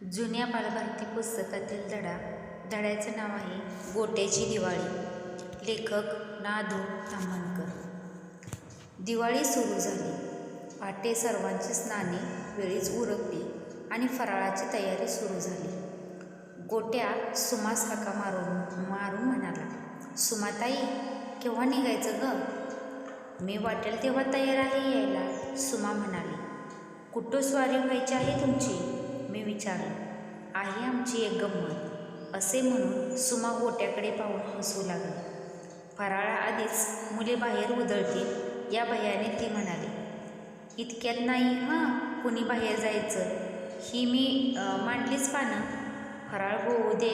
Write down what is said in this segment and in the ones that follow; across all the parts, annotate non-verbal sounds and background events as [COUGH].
जुन्या बालभारती पुस्तकातील धडा. धड्याचं नाव आहे गोट्याची दिवाळी. लेखक ना धो दिवाळी सुरू झाली. पाटे सर्वांची स्नाने वेळीच उरकली आणि फराळाची तयारी सुरू झाली. गोट्या सुमास हाका मारून मारून म्हणाला सुमाताई केव्हा निघायचं ग? मी वाटेल तेव्हा तयार आहे यायला सुमा म्हणाली. कुठं स्वारी व्हायची आहे तुमची? मी विचारलं आहे आमची एक गंमत असे म्हणून सुमा गोट्याकडे पाहून हसू लागली. फराळाआधीच मुले बाहेर उधळतील या भयाने ती म्हणाली इतक्यात नाही हां कुणी बाहेर जायचं? ही मी मांडलीच पानं. फराळ होऊ दे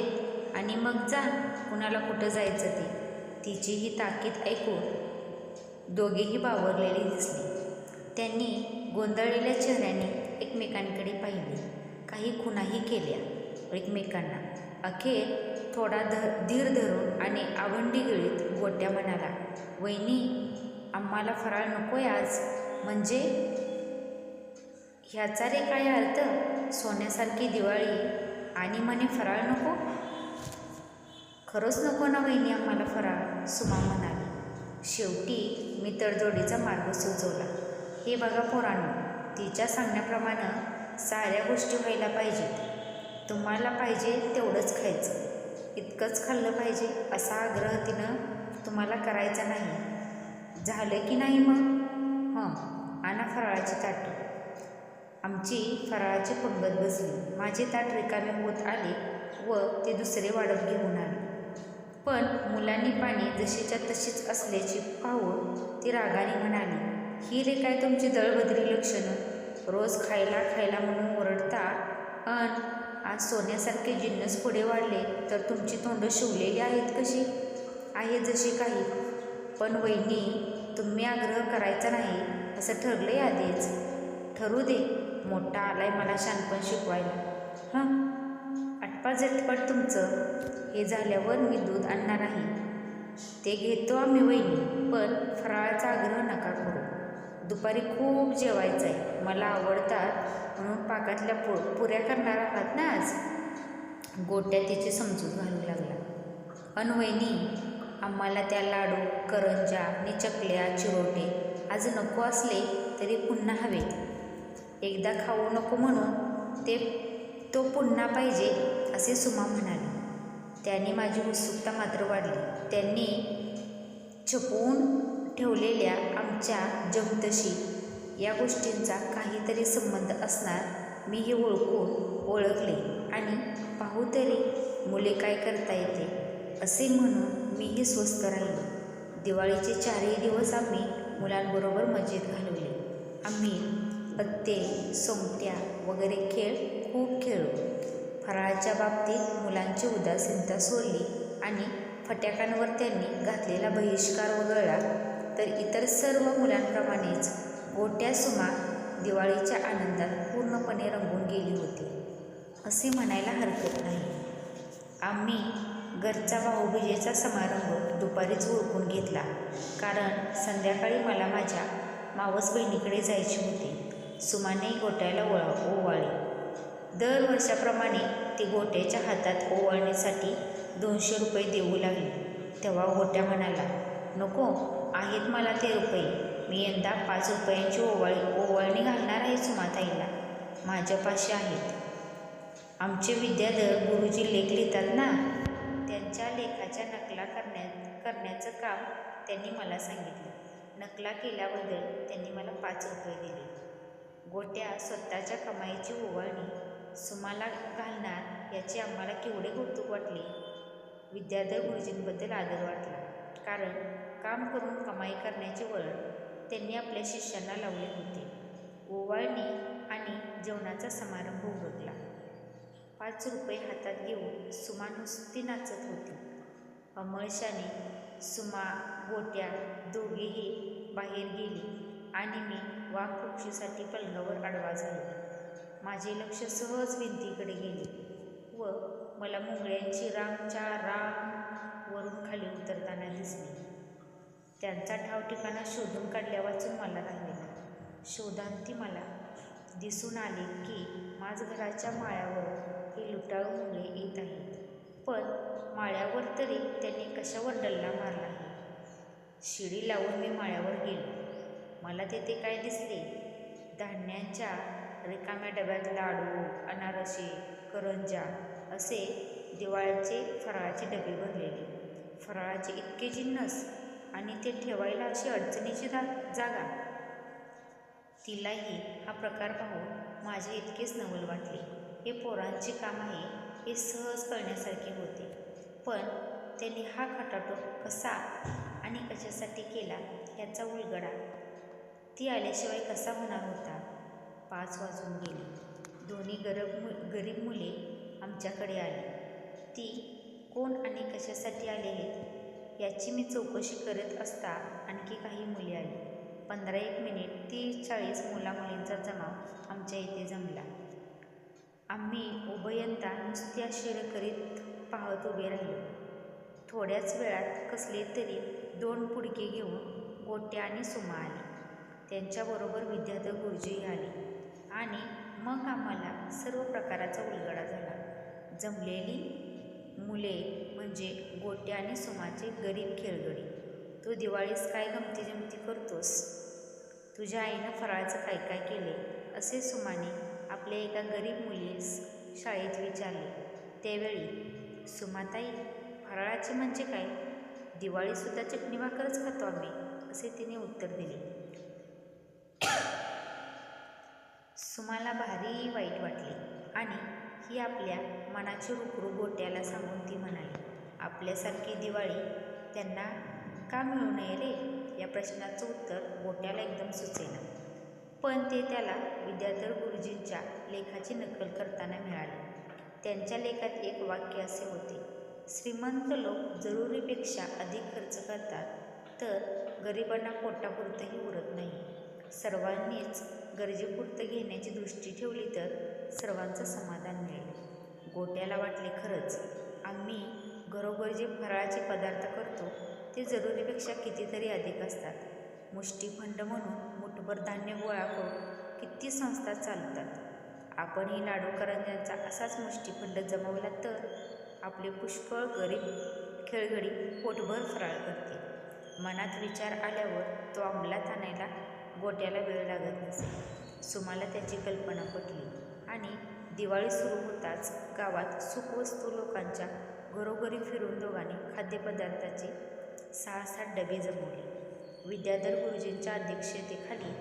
आणि मग जा कुणाला कुठं जायचं ते. तिची ही ताकीद ऐकून दोघेही बावरलेली दिसली. त्यांनी गोंधळलेल्या चेहऱ्याने एकमेकांकडे पाहिले. काही खुणाही केल्या एकमेकांना. अखेर थोडा ध धीर धरून आणि आवंडी गिळीत गोट्या म्हणाला वहिनी आम्हाला फराळ नकोय आज. म्हणजे? ह्याचा रे काय अर्थ? सोन्यासारखी दिवाळी. आणि म्हणे फराळ नको? खरंच नको ना वहिनी आम्हाला फराळ सुमा म्हणाली. शेवटी मी तडजोडीचा मार्ग सुचवला. हे बघा पोरांनो तिच्या सांगण्याप्रमाणे साऱ्या गोष्टी व्हायला पाहिजेत. तुम्हाला पाहिजे तेवढंच खायचं. इतकंच खाल्लं पाहिजे असा आग्रह तिनं तुम्हाला करायचा नाही. झालं की नाही मग? हं आणा फराळाची ताटं. आमची फराळाची पंगत बसली. माझे ताट रिकामे होत आले व ते दुसरे वाढत घेऊन आले. पण मुलांनी पाणी जशीच्या तशीच असल्याची पाहून ती रागाने म्हणाली ही रे काय तुमची दळबद्री लक्षणं? रोज खायला खायला म्हणून ओरडता. अन आज सोन्यासारखे जिन्नस पुढे वाढले तर तुमची तोंडं शिवलेली आहेत कशी? आहेत जशी काही. पण वहिनी तुम्ही आग्रह करायचा नाही असं ठरलंय आधीच. ठरू दे मोठा आलाय मला शानपण शिकवायला. हां आटपा झटपट तुमचं. हे झाल्यावर मी दूध आणणार आहे. ते घेतो आम्ही वहिनी पण फराळाचा आग्रह नका करू. दुपारी खूप जेवायचं आहे मला आवडतात. म्हणून पाकातल्या पु पुऱ्या करणार आहात ना आज? गोट्या तिची समजूत घालू लागला. अन आम्हाला त्या लाडू करंजा आणि चकल्या चिरोटे आज नको असले तरी पुन्हा हवेत. एकदा खाऊ नको म्हणून ते तो पुन्हा पाहिजे असे सुमा म्हणाले. त्याने माझी उत्सुकता मात्र वाढली. त्यांनी छपवून ठेवलेल्या आमच्या जगतशी या गोष्टींचा काहीतरी संबंध असणार मी हे ओळखून ओळखले आणि पाहू तरी मुले काय करता येते असे म्हणून मीही स्वस्त राहिलो. दिवाळीचे चारही दिवस आम्ही मुलांबरोबर मजेत घालवले. आम्ही पत्ते सोंगट्या वगैरे खेळ खूप खेळलो. फराळाच्या बाबतीत मुलांची उदासीनता सोडली आणि फटाक्यांवर त्यांनी घातलेला बहिष्कार वगळला. तर इतर सर्व मुलांप्रमाणेच गोट्या सुमा दिवाळीच्या आनंदात पूर्णपणे रंगून गेली होती. असे म्हणायला हरकत नाही. आम्ही घरचा भाऊबीजेचा समारंभ दुपारीच ओळखून घेतला. कारण संध्याकाळी मला माझ्या मावस बहिणीकडे जायचे होते. सुमाने गोट्याला ओळा ओवाळी. दर वर्षाप्रमाणे ती गोट्याच्या हातात ओवाळणीसाठी दोनशे रुपये देऊ लागली. तेव्हा गोट्या म्हणाला नको आहेत मला ते रुपये. मी यंदा पाच रुपयांची ओवाळी ओवाळणी घालणार आहे सुमाताईला. माझ्यापाशी आहेत. आमचे विद्याधर गुरुजी लेख लिहितात ना? त्यांच्या लेखाच्या नकला करण्या करण्याचं काम त्यांनी मला सांगितलं. नकला केल्याबद्दल त्यांनी मला पाच रुपये दिले. गोट्या स्वतःच्या कमाईची ओवाळणी सुमाला घालणार याची आम्हाला केवढे कौतुक वाटले? विद्याधर गुरुजींबद्दल आदर वाटला. कारण काम करून कमाई करण्याचे वळण त्यांनी आपल्या शिष्यांना लावले होते. ओवाळणी आणि जेवणाचा समारंभ उरकला. पाच रुपये हातात घेऊन सुमा नुसती नाचत होती. अमळशाने सुमा गोट्या दोघेही बाहेर गेली आणि मी वाघपक्षीसाठी पलंगावर आडवा झालो. माझे लक्ष सहज भिंतीकडे गेले व मला मुंगळ्यांची रांगच्या रांग वरून खाली उतरताना दिसली. त्यांचा ठाव ठिकाणा शोधून काढल्यावाचून मला राहिलेला शोधांती मला दिसून आले की माझघराच्या माळ्यावर ही लुटाळू मुले येत आहेत. पण माळ्यावर तरी त्यांनी कशावर डल्ला मारला आहे? शिडी लावून मी माळ्यावर गेलो. मला तेथे काय दिसले? धान्यांच्या रिकाम्या डब्यात लाडू अनारसे करंजा असे दिवाळीचे फराळाचे डबे भरलेले. फराळाचे इतके जिन्नस आणि ते ठेवायला अशी अडचणीची जा जागा. तिलाही हा प्रकार पाहून माझे इतकेच नवल वाटले. हे पोरांचे काम आहे हे सहज करण्यासारखे होते. पण त्यांनी हा खटाटोप कसा आणि कशासाठी केला याचा उलगडा. ती आल्याशिवाय कसा होणार होता? पाच वाजून गेले. दोन्ही गरब मु गरीब मुले आमच्याकडे आली. ती कोण आणि कशासाठी आलेली याची मी चौकशी करत असता आणखी काही मुले आली. पंधरा एक मिनिट तीस चाळीस मुलामुलींचा जमाव आमच्या इथे जमला. आम्ही उभयंता नुसती आश्चर्य करीत पाहत उभे राहिलो. थोड्याच वेळात कसले तरी दोन पुडके घेऊन गोट्या आणि सुमा आली. त्यांच्याबरोबर विद्याधर गुरुजी आले. आणि मग आम्हाला सर्व प्रकाराचा उलगडा झाला. जमलेली मुले म्हणजे गोट्या आणि सोमाचे गरीब खेळगडी. तू दिवाळीस काय गमती जमती करतोस? तुझ्या आईनं फराळाचं काय काय केले? असे सुमाने आपल्या एका गरीब मुलीस शाळेत विचारले. त्यावेळी सुमाताई फराळाचे म्हणजे काय? दिवाळीसुद्धा चटणी भाकरच खातो आम्ही असे तिने उत्तर दिले. [COUGHS] सुमाला भारी वाईट वाटले आणि ही आपल्या मनाची रुखरू गोट्याला सांगून ती म्हणाली आपल्यासारखी दिवाळी त्यांना का मिळू नये रे? या प्रश्नाचं उत्तर गोट्याला एकदम सुचेना. पण ते त्याला विद्याधर गुरुजींच्या लेखाची नकल करताना मिळाले. त्यांच्या लेखात एक वाक्य असे होते श्रीमंत लोक जरुरीपेक्षा अधिक खर्च करतात तर गरिबांना पोटापुरतंही उरत नाही. सर्वांनीच गरजेपुरतं घेण्याची दृष्टी ठेवली तर सर्वांचं समाधान गोट्याला वाटले खरंच. आम्ही घरोघर जे फराळाचे पदार्थ करतो ते जरुरीपेक्षा कितीतरी अधिक असतात. मुष्टीफंड म्हणून मुठभर धान्य गोळा करून किती संस्था चालतात आपणही लाडू करंजांचा असाच मुष्टीफंड जमवला तर आपले पुष्कळ गरीब खेळगडी पोटभर फराळ करते मनात विचार आल्यावर तो अंमलात आणायला गोट्याला वेळ लागत नसे. सुमाला त्याची कल्पना पटली आणि दिवाळी सुरू होताच गावात सुखवस्तू लोकांच्या घरोघरी फिरून दोघांनी खाद्यपदार्थाचे सहा सात डबे जमवले. विद्याधर गुरुजींच्या अध्यक्षतेखाली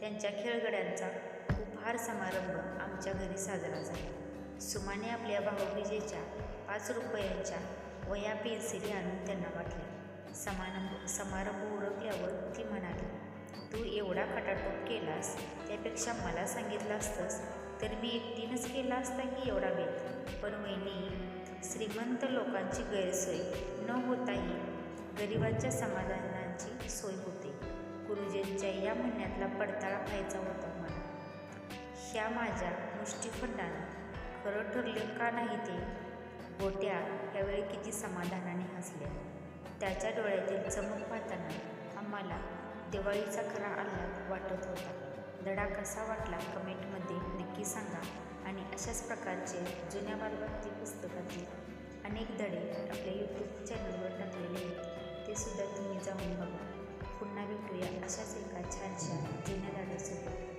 त्यांच्या खेळगड्यांचा उपहार समारंभ आमच्या घरी साजरा झाला. सुमाने आपल्या भाऊबीजेच्या पाच रुपयांच्या वया पेन्सिली आणून त्यांना वाटल्या. समारंभ समारंभ उरकल्यावर ती म्हणाली तू एवढा खटाटोप केलास त्यापेक्षा मला सांगितलं असतंस तर मी एकटीनंच केला असता की एवढा बेत पण वहिनी श्रीमंत लोकांची गैरसोय न होताही गरिबांच्या समाधानाची सोय होते. गुरुजींच्या या म्हणण्यातला पडताळा व्हायचा होता मला. ह्या माझ्या मुष्टीफंडानं खरं ठरले का नाही ते? गोट्या यावेळी किती समाधानाने हसल्या. त्याच्या डोळ्यातील चमक पाहताना आम्हाला दिवाळीचा खरा आल्हाद वाटत होता. धडा कसा वाटला कमेंटमध्ये नक्की सांगा आणि अशाच प्रकारचे जुन्या बालभारती पुस्तकातील अनेक धडे आपल्या यूट्यूब चॅनलवर टाकलेले आहेत. ते सुद्धा तुम्ही जाऊन बघा. पुन्हा भेटूया अशाच एका छानशा जुन्या धड्यासोबत.